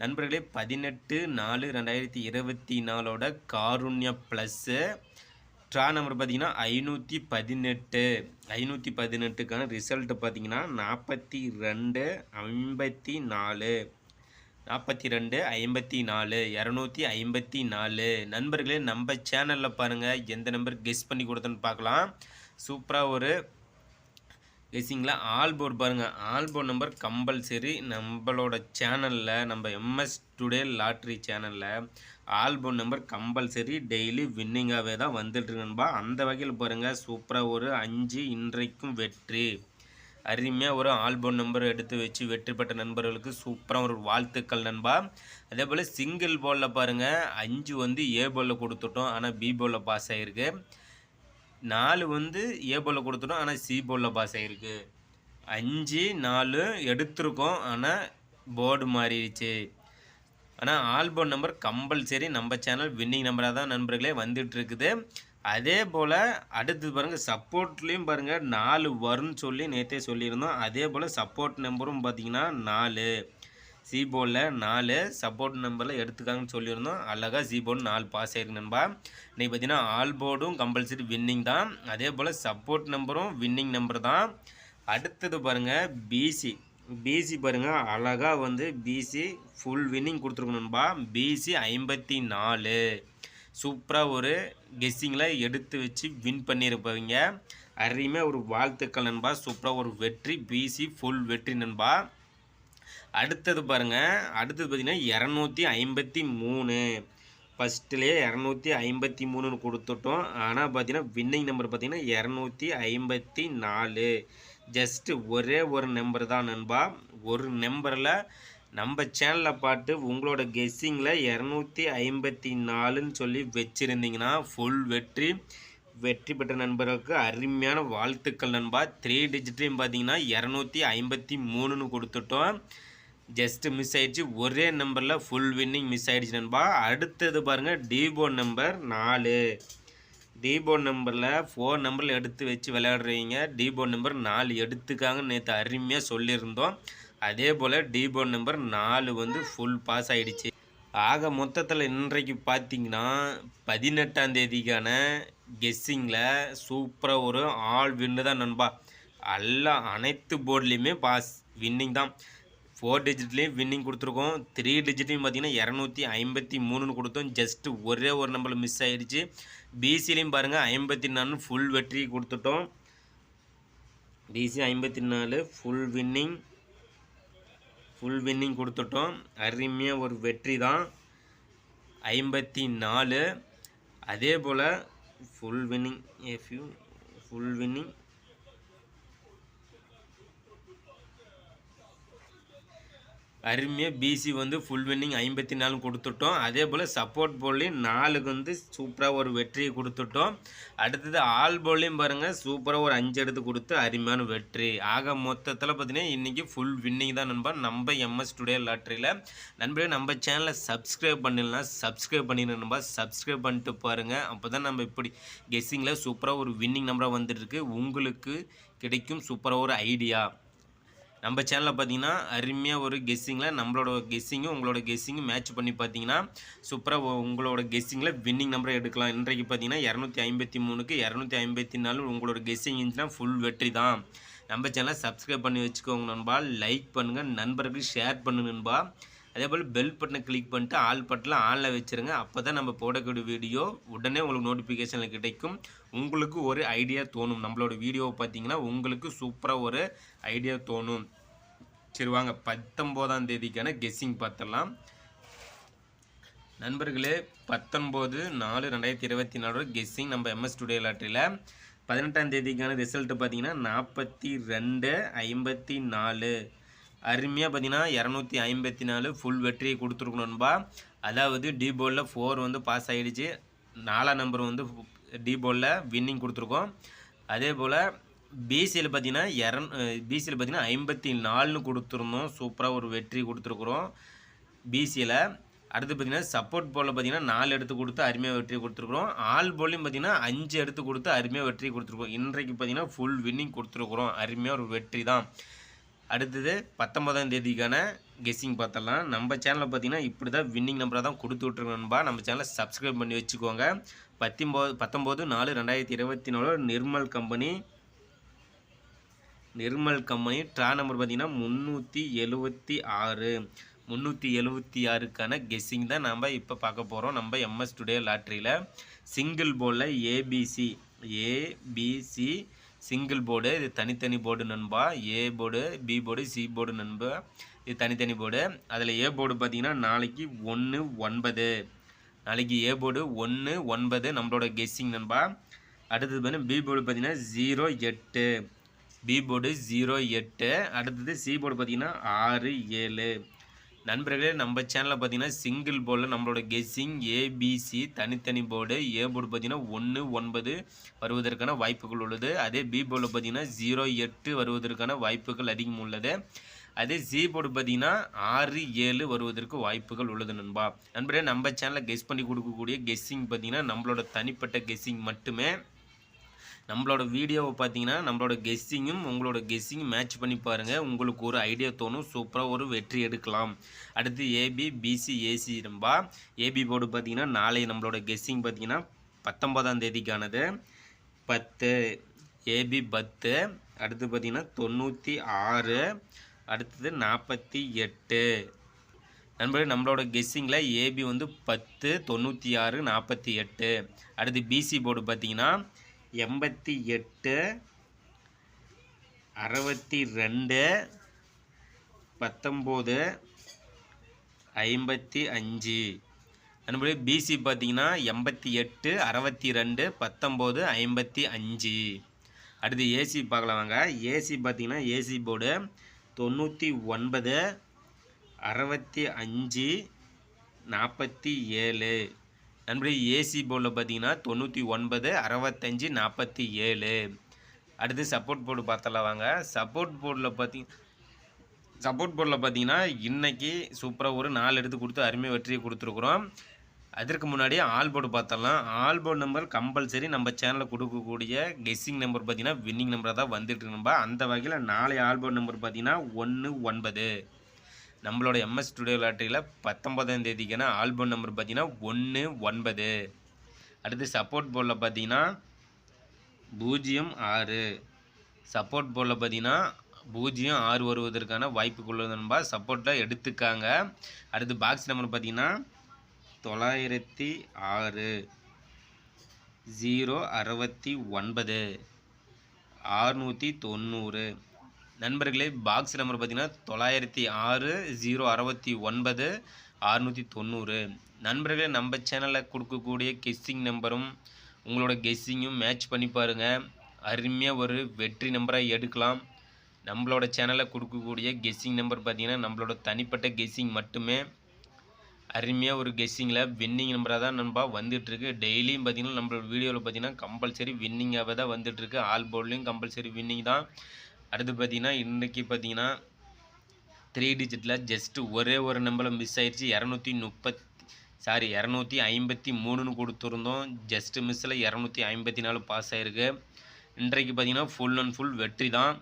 நண்பர்களே பதினெட்டு நாலு ரெண்டாயிரத்தி இருபத்தி நாலோட காருண்யா ப்ளஸ்ஸு ட்ரா நம்பர் பார்த்தீங்கன்னா ஐநூற்றி பதினெட்டு. ஐநூற்றி பதினெட்டுக்கான ரிசல்ட்டு பார்த்தீங்கன்னா நாற்பத்தி ரெண்டு ஐம்பத்தி நாலு. நாற்பத்தி ரெண்டு ஐம்பத்தி நாலு இரநூத்தி ஐம்பத்தி நாலு. நண்பர்களே நம்ம சேனலில் பாருங்கள் எந்த நம்பர் கெஸ் பண்ணி கொடுத்தோன்னு பார்க்கலாம். சூப்பராக ஒரு கெஸிங்கில் ஆல்போர்ட் பாருங்கள் ஆல்போர்ட் நம்பர் கம்பல்சரி நம்மளோட சேனலில் நம்ம எம்எஸ் டுடே லாட்ரி சேனலில் all board number compulsory daily வின்னிங்காகவே தான் வந்துட்டுருக்கணும்பா அந்த வகையில் பாருங்கள் சூப்பராக ஒரு அஞ்சு இன்றைக்கும் வெற்றி. அருமையாக ஒரு ஆல்பம் நம்பர் எடுத்து வச்சு வெற்றி பெற்ற நண்பர்களுக்கு சூப்பராக ஒரு வாழ்த்துக்கள் நண்பா. அதே போல் சிங்கிள் பாலில் பாருங்கள் அஞ்சு வந்து ஏ பாலில் கொடுத்துட்டோம். ஆனால் பி பாலில் பாஸ் ஆகிருக்கு நாலு வந்து ஏ போலில் கொடுத்துட்டோம். ஆனால் சி போலில் பாஸ் ஆகிருக்கு அஞ்சு நாலு எடுத்திருக்கோம். ஆனால் போர்டு மாறிடுச்சு. ஆனால் ஆல்பம் நம்பர் கம்பல்சரி நம்ம சேனல் வின்னிங் நம்பராக தான் நண்பர்களே வந்துட்டு இருக்குது அதே போல் அடுத்தது பாருங்கள் சப்போர்ட்லேயும் பாருங்கள் நாலு வரும்னு சொல்லி நேற்றே சொல்லியிருந்தோம். அதே போல் சப்போர்ட் நம்பரும் பார்த்தீங்கன்னா நாலு. சி போர்டில் நாலு சப்போர்ட் நம்பரில் எடுத்துக்காங்கன்னு சொல்லியிருந்தோம். அழகாக சி போர்டு நாலு பாஸ் ஆயிருக்கு நண்பா. இன்றைக்கி பார்த்தீங்கன்னா ஆல் போர்டும் கம்பல்சரி வின்னிங் தான். அதே போல் சப்போர்ட் நம்பரும் வின்னிங் நம்பர் தான். அடுத்தது பாருங்கள் பிசி பிசி பாருங்கள் அழகாக வந்து பிசி ஃபுல் வின்னிங் கொடுத்துருக்கணும்பா பிசி ஐம்பத்தி நாலு. சூப்பராக ஒரு கெஸ்ஸிங்கில் எடுத்து வச்சு வின் பண்ணியிருப்பவங்க. அருமையாக ஒரு வாழ்த்துக்கள் நண்பா. சூப்பராக ஒரு வெற்றி பிசி ஃபுல் வெற்றி நண்பா. அடுத்தது பாருங்கள் அடுத்தது பார்த்திங்கன்னா இரநூத்தி ஐம்பத்தி மூணு. ஃபஸ்ட்டுலேயே இரநூத்தி ஐம்பத்தி மூணுன்னு கொடுத்துட்டோம். ஆனால் பார்த்தீங்கன்னா வின்னிங் நம்பர் பார்த்திங்கன்னா இரநூத்தி ஐம்பத்தி நாலு. ஜஸ்ட்டு ஒரே ஒரு நம்பர் தான் நண்பா. ஒரு நம்பரில் நம்ம சேனலில் பார்த்து உங்களோட கெஸ்ஸிங்கில் இரநூத்தி ஐம்பத்தி நாலுன்னு சொல்லி வச்சுருந்தீங்கன்னா ஃபுல் வெற்றி. வெற்றி பெற்ற நண்பர்களுக்கு அருமையான வாழ்த்துக்கள் நண்பா. த்ரீ டிஜிட்டையும் பார்த்தீங்கன்னா இரநூத்தி ஐம்பத்தி மூணுன்னு கொடுத்துட்டோம். ஜஸ்ட்டு மிஸ் ஆயிடுச்சு. ஒரே நம்பரில் ஃபுல் வின்னிங் மிஸ் ஆகிடுச்சு நண்பா. அடுத்தது பாருங்கள் டிபோன் நம்பர் நாலு. டிபோ நம்பரில் ஃபோர் நம்பரில் எடுத்து வச்சு விளையாடுறீங்க. டிபோ நம்பர் நாலு எடுத்துக்காங்க. நேற்று அருமையாக சொல்லியிருந்தோம். அதே போல் டிபோ நம்பர் நாலு வந்து ஃபுல் பாஸ் ஆகிடுச்சு ஆக மொத்தத்தில் இன்றைக்கு பார்த்தீங்கன்னா பதினெட்டாம் தேதிக்கான கெஸ்ஸிங்கில் சூப்பராக ஒரு ஆல் வின்னு தான் நண்பா. எல்லா அனைத்து போர்ட்லேயுமே பாஸ் வின்னிங் தான். ஃபோர் டிஜிட்லேயும் வின்னிங் கொடுத்துருக்கோம். த்ரீ டிஜிட்லையும் பார்த்தீங்கன்னா இரநூத்தி ஐம்பத்தி மூணுன்னு கொடுத்தோம். ஜஸ்ட்டு ஒரே ஒரு நம்பரில் மிஸ் ஆகிடுச்சு பிசிலையும் பாருங்கள் ஐம்பத்தி நாலு ஃபுல் வெற்றி கொடுத்துட்டோம். பிசி ஐம்பத்தி நாலு ஃபுல் வின்னிங் ஃபுல் வின்னிங் கொடுத்துட்டோம். அருமையாக ஒரு வெற்றி தான். ஐம்பத்தி நாலு அதே போல் ஃபுல் வின்னிங் எஃப்யூ ஃபுல் வின்னிங் அருமையாக பிசி வந்து ஃபுல் வின்னிங் ஐம்பத்தி நாலு கொடுத்துட்டோம். அதே போல் சப்போர்ட் போல்லையும் நாலுக்கு வந்து சூப்பராக ஒரு வெற்றியை கொடுத்துட்டோம். அடுத்தது ஆல் போல்லையும் பாருங்கள் சூப்பராக ஒரு அஞ்சு எடுத்து கொடுத்து அருமையான வெற்றி. ஆக மொத்தத்தில் பார்த்தீங்கன்னா இன்றைக்கி ஃபுல் வின்னிங் தான் நண்பா. நம்ம எம்எஸ் டுடே லாட்ரியில் நண்பர்களே நம்ம சேனலை சப்ஸ்கிரைப் பண்ணிடலாம். சப்ஸ்கிரைப் பண்ணிடணும் நண்பா. சப்ஸ்கிரைப் பண்ணிட்டு பாருங்கள் அப்போ தான் நம்ம இப்படி கெஸ்ஸிங்கில் சூப்பராக ஒரு வின்னிங் நம்பராக வந்துட்டுருக்கு உங்களுக்கு கிடைக்கும் சூப்பராக ஒரு ஐடியா நம்ம சேனலில் பார்த்தீங்கன்னா அருமையாக ஒரு கெஸ்ஸிங்கில் நம்மளோட கெஸ்ஸிங்கும் உங்களோட கெஸ்ஸிங்கும் மேட்ச் பண்ணி பார்த்தீங்கன்னா சூப்பராக உங்களோட கெஸ்ஸிங்கில் வின்னிங் நம்பரை எடுக்கலாம். இன்றைக்கு பார்த்தீங்கன்னா இரநூத்தி ஐம்பத்தி மூணுக்கு இரநூத்தி ஐம்பத்தி நாலு உங்களோட கெஸ்ஸிங் இருந்துச்சுன்னா ஃபுல் வெற்றி தான். நம்ம சேனலை சப்ஸ்கிரைப் பண்ணி வச்சுக்கோங்க நண்பா. லைக் பண்ணுங்கள் நண்பர்களுக்கு ஷேர் பண்ணு நண்பா. அதே போல் பெல் பட்டனை கிளிக் பண்ணிட்டு ஆல் பட்டில் ஆனில் வச்சுருங்க. அப்போ தான் நம்ம போடக்கூடிய வீடியோ உடனே உங்களுக்கு நோட்டிஃபிகேஷனில் கிடைக்கும். உங்களுக்கு ஒரு ஐடியா தோணும். நம்மளோட வீடியோவை பார்த்தீங்கன்னா உங்களுக்கு சூப்பராக ஒரு ஐடியா தோணும். சரி வாங்க பத்தொம்போதாம் தேதிக்கான கெஸ்ஸிங் பார்த்துடலாம். நண்பர்களே பத்தொம்போது நாலு ரெண்டாயிரத்தி இருபத்தி நாலு கெஸ்ஸிங் நம்ம எம்எஸ் டுடே லாட்ரியில் பதினெட்டாம் தேதிக்கான ரிசல்ட்டு பார்த்தீங்கன்னா நாற்பத்தி ரெண்டு ஐம்பத்தி நாலு. அருமையாக பார்த்தீங்கன்னா இரநூத்தி ஐம்பத்தி நாலு ஃபுல் வெற்றியை கொடுத்துருக்கணும்பா அதாவது டி போலில் ஃபோர் வந்து பாஸ் ஆகிடுச்சு நாலாம் நம்பர் வந்து டி போலில் வின்னிங் கொடுத்துருக்கோம். அதே போல் பிசியில் பார்த்தீங்கன்னா இரநூ பிசியில் பார்த்தீங்கன்னா ஐம்பத்தி நாலுன்னு கொடுத்துருந்தோம். சூப்பராக ஒரு வெற்றி கொடுத்துருக்குறோம். பிசியில் அடுத்து பார்த்தீங்கன்னா சப்போர்ட் போலில் பார்த்தீங்கன்னா நாலு எடுத்து கொடுத்து அருமையாக வெற்றி கொடுத்துருக்குறோம். ஆல் போலையும் பார்த்தீங்கன்னா அஞ்சு எடுத்து கொடுத்து அருமையாக வெற்றி கொடுத்துருக்கோம் இன்றைக்கு பார்த்தீங்கன்னா ஃபுல் வின்னிங் கொடுத்துருக்குறோம். அருமையாக ஒரு வெற்றி தான். அடுத்தது பத்தொன்பதாம் தேதிக்கான கெஸ்ஸிங் பார்த்தலாம் நம்ம சேனலில் பார்த்தீங்கன்னா இப்படி தான் வின்னிங் நம்பரை தான் கொடுத்து விட்ருக்கணும்பா நம்ம சேனலை சப்ஸ்கிரைப் பண்ணி வச்சுக்கோங்க. பத்தொம்போது பத்தொம்போது நாலு ரெண்டாயிரத்தி இருபத்தி நாலு Nirmal company Nirmal company draw number பார்த்தீங்கன்னா முந்நூற்றி எழுபத்தி ஆறு. முந்நூற்றி எழுபத்தி ஆறுக்கான கெஸ்ஸிங் தான் நம்ம இப்போ பார்க்க போகிறோம் நம்ம எம்எஸ் டுடே லாட்ரியில் சிங்கிள் போர்டில் ஏபிசி ஏபிசி சிங்கிள் போர்டு இது தனித்தனி போர்டு நண்பா A board B board C board நண்பா இது தனித்தனி போர்டு அதில் ஏ போர்டு பார்த்தீங்கன்னா நாளைக்கு ஒன்று ஒன்பது. நாளைக்கு ஏ போர்டு ஒன்று ஒன்பது நம்மளோட கெஸ்ஸிங் நண்பா. அடுத்தது பார்த்தீங்கன்னா பி போர்டு பார்த்தீங்கன்னா ஜீரோ எட்டு. பி போர்டு ஜீரோ எட்டு அடுத்தது சி போர்டு பார்த்தீங்கன்னா ஆறு ஏழு. நண்பர்களே நம்ம சேனலில் பார்த்தீங்கன்னா சிங்கிள் போர்டில் நம்மளோட கெஸ்ஸிங் ஏபிசி தனித்தனி போர்டு ஏ போர்டு பார்த்தீங்கன்னா ஒன்று ஒன்பது வருவதற்கான வாய்ப்புகள் உள்ளது. அதே பி போர்டில் பார்த்தீங்கன்னா ஜீரோ எட்டு வருவதற்கான வாய்ப்புகள் அதிகம் உள்ளது. அதே ஜி போர்டு பார்த்தீங்கன்னா ஆறு ஏழு வருவதற்கு வாய்ப்புகள் உள்ளது நண்பா. நண்பரே நம்ம சேனலில் கெஸ் பண்ணி கொடுக்கக்கூடிய கெஸ்ஸிங் பார்த்தீங்கன்னா நம்மளோட தனிப்பட்ட கெஸ்ஸிங் மட்டுமே. நம்மளோட வீடியோவை பார்த்தீங்கன்னா நம்மளோட கெஸ்ஸிங்கும் உங்களோட கெஸ்ஸிங்கும் மேட்ச் பண்ணி பாருங்கள் உங்களுக்கு ஒரு ஐடியா தோணும். சூப்பராக ஒரு வெற்றி எடுக்கலாம். அடுத்து ஏபி பிசி ஏசி நம்பா ஏபி போர்டு பார்த்தீங்கன்னா நாளை நம்மளோட கெஸ்ஸிங் பார்த்தீங்கன்னா பத்தொன்பதாம் தேதிக்கானது. பத்து ஏபி பத்து. அடுத்து பார்த்தீங்கன்னா தொண்ணூற்றி ஆறு. அடுத்தது நாற்பத்தி எட்டு. நண்பர்கள் நம்மளோட கெஸ்ஸிங்கில் ஏபி வந்து பத்து தொண்ணூற்றி ஆறு நாற்பத்தி எட்டு. அடுத்து பிசி போர்டு பார்த்தீங்கன்னா எண்பத்தி எட்டு அறுபத்தி ரெண்டு பத்தொம்போது ஐம்பத்தி அஞ்சு. நண்பர்களே பிசி பார்த்தீங்கன்னா எண்பத்தி எட்டு அறுபத்தி ரெண்டு பத்தொம்போது ஐம்பத்தி அஞ்சு. அடுத்து ஏசி பார்க்கலாம் வாங்க. ஏசி பார்த்தீங்கன்னா ஏசி போர்டு தொண்ணூற்றி ஒன்பது அறுபத்தி அஞ்சு நாற்பத்தி ஏழு. நண்பர்களே ஏசி போர்டில் பார்த்தீங்கன்னா தொண்ணூற்றி ஒன்பது அறுபத்தஞ்சி நாற்பத்தி ஏழு. அடுத்து சப்போர்ட் போர்டு பார்த்தலாம் வாங்க. சப்போர்ட் போர்டில் பார்த்தீங்க சப்போர்ட் போர்டில் பார்த்தீங்கன்னா இன்றைக்கி சூப்பராக ஒரு நாலு எடுத்து கொடுத்து அருமை வெற்றியை கொடுத்துருக்குறோம். அதற்கு முன்னாடி ஆல் போர்டு பார்த்தலாம் ஆல் போர்டு நம்பர் கம்பல்சரி நம்ம சேனலில் கொடுக்கக்கூடிய கெஸ்ஸிங் நம்பர் பார்த்தீங்கன்னா வின்னிங் நம்பராக தான் வந்துட்டு நம்ம அந்த வகையில் நாளை ஆல் போர்டு நம்பர் பார்த்தீங்கன்னா ஒன்று ஒன்பது. நம்மளோட எம்எஸ் ஸ்டுடியோ லாட்டரியில் பத்தொன்பதாம் தேதிக்கான ஆல்பம் நம்பர் பார்த்தீங்கன்னா ஒன்று ஒன்பது. அடுத்து சப்போர்ட் போர்டில் பார்த்தீங்கன்னா பூஜ்ஜியம் ஆறு. சப்போர்ட் போர்டில் பார்த்தீங்கன்னா பூஜ்ஜியம் ஆறு வருவதற்கான வாய்ப்புகள் நண்பா. சப்போர்ட்டில் எடுத்துக்காங்க. அடுத்து பாக்ஸ் நம்பர் பார்த்தீங்கன்னா தொள்ளாயிரத்தி ஆறு. ஜீரோ அறுபத்தி ஒன்பது. ஆறுநூற்றி தொண்ணூறு. நண்பர்களே பாக்ஸ் நம்பர் பார்த்தீங்கன்னா தொள்ளாயிரத்தி ஆறு ஜீரோ அறுபத்தி ஒன்பது அறுநூற்றி தொண்ணூறு. நண்பர்களே நம்ம சேனலில் கொடுக்கக்கூடிய கெஸ்ஸிங் நம்பரும் உங்களோட கெஸ்ஸிங்கும் மேட்ச் பண்ணி பாருங்கள் அருமையாக ஒரு வெற்றி நம்பராக எடுக்கலாம். நம்மளோட சேனலில் கொடுக்கக்கூடிய கெஸ்ஸிங் நம்பர் பார்த்தீங்கன்னா நம்மளோட தனிப்பட்ட கெஸ்ஸிங் மட்டுமே. அருமையாக ஒரு கெஸ்ஸிங்கில் வின்னிங் நம்பராக தான் நண்பா வந்துட்டுருக்கு. டெய்லியும் பார்த்தீங்கன்னா நம்மளோட வீடியோவில் பார்த்தீங்கன்னா கம்பல்சரி வின்னிங்காகவே தான் வந்துட்டுருக்கு. ஆல் போர்ட்லேயும் கம்பல்சரி வின்னிங் தான். அடுத்து பார்த்தீங்கன்னா இன்றைக்கி பார்த்தீங்கன்னா த்ரீ டிஜிட்டில் ஜஸ்ட்டு ஒரே ஒரு நம்பரில் மிஸ் ஆயிடுச்சு இரநூத்தி முப்பத்தி சாரி இரநூத்தி ஐம்பத்தி மூணுன்னு கொடுத்துருந்தோம். ஜஸ்ட்டு மிஸ்ஸில் இரநூத்தி ஐம்பத்தி நாலு பாஸ் ஆகிருக்கு இன்றைக்கு பார்த்தீங்கன்னா ஃபுல் அண்ட் ஃபுல் வெற்றி தான்.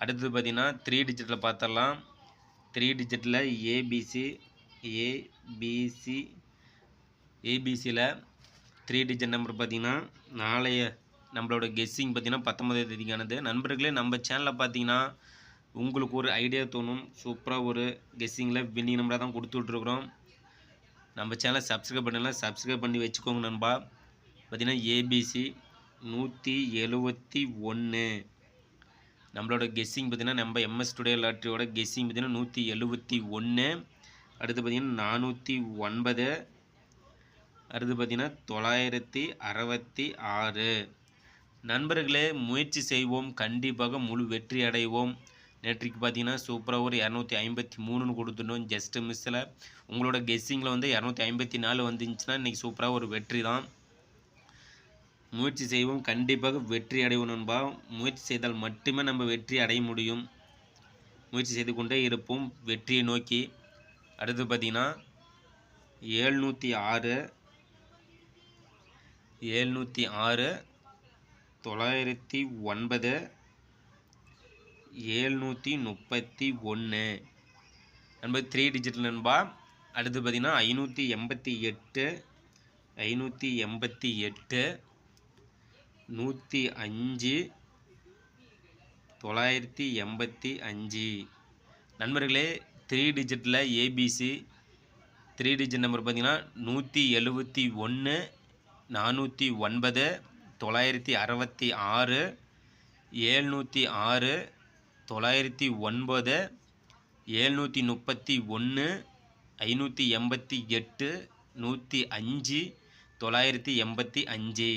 அடுத்தது பார்த்தீங்கன்னா த்ரீ டிஜிட்டில் பார்த்துடலாம். த்ரீ டிஜிட்டில் ஏபிசி ஏபிசி ஏபிசியில் த்ரீ டிஜிட் நம்பர் பார்த்தீங்கன்னா நாளைய நம்மளோட கெஸ்ஸிங் பார்த்தீங்கன்னா பத்தொம்பதாம் தேதிக்கானது. நண்பர்களே நம்ம சேனலில் பார்த்தீங்கன்னா உங்களுக்கு ஒரு ஐடியா தோணும். சூப்பராக ஒரு கெஸ்ஸிங்கில் வின்னிங் நம்பராக தான் கொடுத்துட்ருக்குறோம் நம்ம சேனலை சப்ஸ்கிரைப் பண்ணலாம் சப்ஸ்கிரைப் பண்ணி வச்சுக்கோங்க நண்பா. பார்த்தீங்கன்னா ஏபிசி நூற்றி எழுவத்தி ஒன்று நம்மளோட கெஸ்ஸிங் பார்த்தீங்கன்னா நம்ம எம்எஸ் டுடே லாட்ரியோட கெஸ்ஸிங் பார்த்தீங்கன்னா நூற்றி எழுபத்தி ஒன்று அடுத்து பார்த்தீங்கன்னா நானூற்றி ஒன்பது. அடுத்து பார்த்தீங்கன்னா தொள்ளாயிரத்தி அறுபத்தி ஆறு. நண்பர்களே முயற்சி செய்வோம். கண்டிப்பாக முழு வெற்றி அடைவோம். நேற்றுக்கு பார்த்தீங்கன்னா சூப்பராக ஒரு இரநூத்தி ஐம்பத்தி மூணுன்னு கொடுத்துட்டோம். ஜஸ்ட்டு மிஸ்ஸில் உங்களோட கெஸ்ஸிங்கில் வந்து இரநூத்தி ஐம்பத்தி நாலு வந்துச்சுன்னா இன்றைக்கி சூப்பராக ஒரு வெற்றி தான். முயற்சி செய்வோம். கண்டிப்பாக வெற்றி அடைவோம் நண்பா. முயற்சி செய்தால் மட்டுமே நம்ம வெற்றி அடைய முடியும். முயற்சி செய்து கொண்டே இருப்போம். வெற்றியை நோக்கி. அடுத்து பார்த்தீங்கன்னா ஏழ்நூற்றி ஆறு. ஏழ்நூற்றி ஆறு. தொள்ளாயிரத்தி ஒன்பது ஏழ்நூற்றி முப்பத்தி ஒன்று நண்பா த்ரீ டிஜிட் நண்பா. அடுத்து பார்த்தீங்கன்னா ஐநூற்றி எண்பத்தி எட்டு ஐநூற்றி எண்பத்தி எட்டு நூற்றி அஞ்சு தொள்ளாயிரத்தி எண்பத்தி அஞ்சு. நண்பர்களே த்ரீ டிஜிட்டில் ஏபிசி த்ரீ டிஜிட் நம்பர் பார்த்தீங்கன்னா நூற்றி எழுபத்தி ஒன்று நானூற்றி ஒன்பது தொள்ளாயிரத்தி அறுபத்தி ஆறு ஏழ்நூற்றி ஆறு தொள்ளாயிரத்தி ஒன்பது ஏழ்நூற்றி முப்பத்தி ஒன்று ஐநூற்றி எண்பத்தி எட்டு நூற்றி அஞ்சு தொள்ளாயிரத்தி எண்பத்தி அஞ்சு.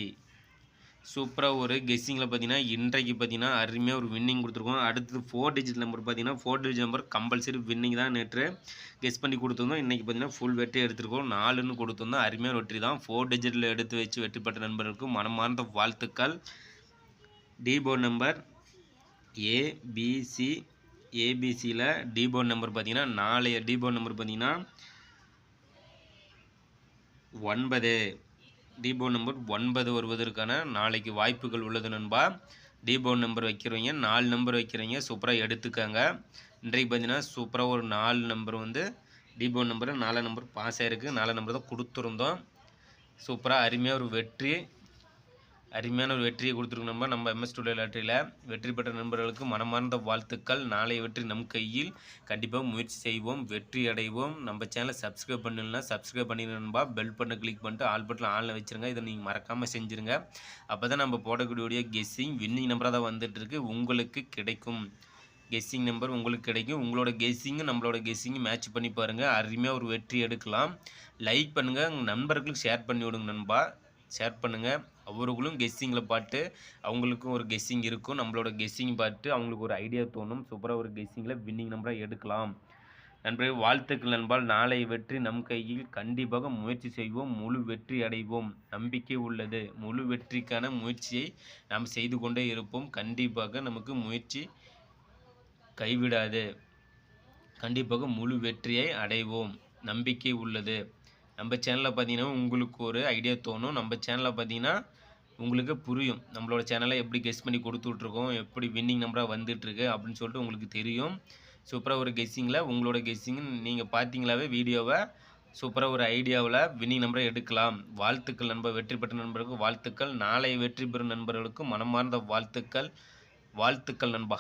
சூப்பராக ஒரு கெஸ்ஸிங்கில் பார்த்தீங்கன்னா இன்றைக்கு பார்த்தீங்கன்னா அருமையாக ஒரு வின்னிங் கொடுத்துருக்கோம். அடுத்தது ஃபோர் டிஜிட் நம்பர் பார்த்தீங்கன்னா four digit number compulsory winning தான் நேற்று கெஸ் பண்ணி கொடுத்துருந்தோம். இன்றைக்கி பார்த்தீங்கன்னா ஃபுல் வெற்றி எடுத்திருக்கோம். நாலுன்னு கொடுத்துருந்தோம். அருமையாக வெற்றி தான். ஃபோர் டிஜிட்டில் எடுத்து வச்சு வெற்றி பெற்ற நண்பர்களுக்கு மனமார்ந்த வாழ்த்துக்கள். டிபோ நம்பர் ஏபிசி ஏபிசியில் டிபோ நம்பர் பார்த்தீங்கன்னா நாளைய டிபோ நம்பர் பார்த்தீங்கன்னா ஒன்பது. டிபோ நம்பர் ஒன்பது வருவதற்கான நாளைக்கு வாய்ப்புகள் உள்ளது நண்பா. டிபோ நம்பர் வைக்கிறவங்க நாலு நம்பர் வைக்கிறவங்க சூப்பராக எடுத்துக்காங்க. இன்றைக்கு பார்த்தீங்கன்னா சூப்பராக ஒரு நாலு நம்பர் வந்து டிபோ நம்பர் நாலு நம்பர் பாஸ் ஆகிருக்கு நாலு நம்பர் தான் கொடுத்துருந்தோம். சூப்பராக அருமையாக ஒரு வெற்றி. அருமையான ஒரு வெற்றியை கொடுத்துருக்கோம் நம்ம நம்ம எம்எஸ் ஸ்டுடியோ லாட்டரியில் வெற்றி பெற்ற நண்பர்களுக்கு மனமார்ந்த வாழ்த்துக்கள். நாளைய வெற்றி நம் கையில். கண்டிப்பாக முயற்சி செய்வோம். வெற்றி அடைவோம். நம்ம சேனலை சப்ஸ்கிரைப் பண்ணலன்னா சப்ஸ்கிரைப் பண்ணிடும்பா பெல் பட்டனை கிளிக் பண்ணிட்டு ஆல் பட்டன் ஆனில் வச்சுருங்க. இதை நீங்கள் மறக்காமல் செஞ்சுருங்க. அப்போ தான் நம்ம போடக்கூடிய கெஸ்ஸிங் வின்னிங் நம்பராக தான் வந்துட்டுருக்கு. உங்களுக்கு கிடைக்கும். கெஸ்ஸிங் நம்பர் உங்களுக்கு கிடைக்கும். உங்களோட கெஸ்ஸிங்கும் நம்மளோட கெஸ்ஸிங்கும் மேட்ச் பண்ணி பாருங்கள் அருமையாக ஒரு வெற்றி எடுக்கலாம். லைக் பண்ணுங்கள் உங்கள் நண்பர்களுக்கு ஷேர் பண்ணி விடுங்க நண்பா. ஷேர் பண்ணுங்கள் அவர்களும் கெஸ்ஸிங்கில் பார்த்து அவங்களுக்கும் ஒரு கெஸ்ஸிங் இருக்கும். நம்மளோட கெஸ்ஸிங் பார்த்து அவங்களுக்கு ஒரு ஐடியா தோணும். சூப்பராக ஒரு கெஸ்ஸிங்கில் வின்னிங் நம்பராக எடுக்கலாம். நண்பர்கள் வாழ்த்துக்கள் நண்பால். நாளை வெற்றி நம் கையில். கண்டிப்பாக முயற்சி செய்வோம். முழு வெற்றி அடைவோம். நம்பிக்கை உள்ளது. முழு வெற்றிக்கான முயற்சியை நாம் செய்து கொண்டே இருப்போம். கண்டிப்பாக நமக்கு முயற்சி கைவிடாது. கண்டிப்பாக முழு வெற்றியை அடைவோம். நம்பிக்கை உள்ளது. நம்ம சேனலில் பார்த்தீங்கன்னா உங்களுக்கு ஒரு ஐடியா தோணும். நம்ம சேனலில் பார்த்தீங்கன்னா உங்களுக்கு புரியும். நம்மளோட சேனலை எப்படி கெஸ் பண்ணி கொடுத்துட்ருக்கோம் எப்படி வின்னிங் நம்பராக வந்துட்டுருக்கு அப்படின்னு சொல்லிட்டு உங்களுக்கு தெரியும். சூப்பராக ஒரு கெஸ்ஸிங்கில் உங்களோட கெஸ்ஸிங் நீங்கள் பார்த்தீங்களாவே வீடியோவை சூப்பராக ஒரு ஐடியாவில் வின்னிங் நம்பரை எடுக்கலாம். வாழ்த்துக்கள் நண்பர் வெற்றி பெற்ற நண்பர்களுக்கு வாழ்த்துக்கள். நாளை வெற்றி பெறும் நண்பர்களுக்கும் மனமார்ந்த வாழ்த்துக்கள். வாழ்த்துக்கள் நண்பா.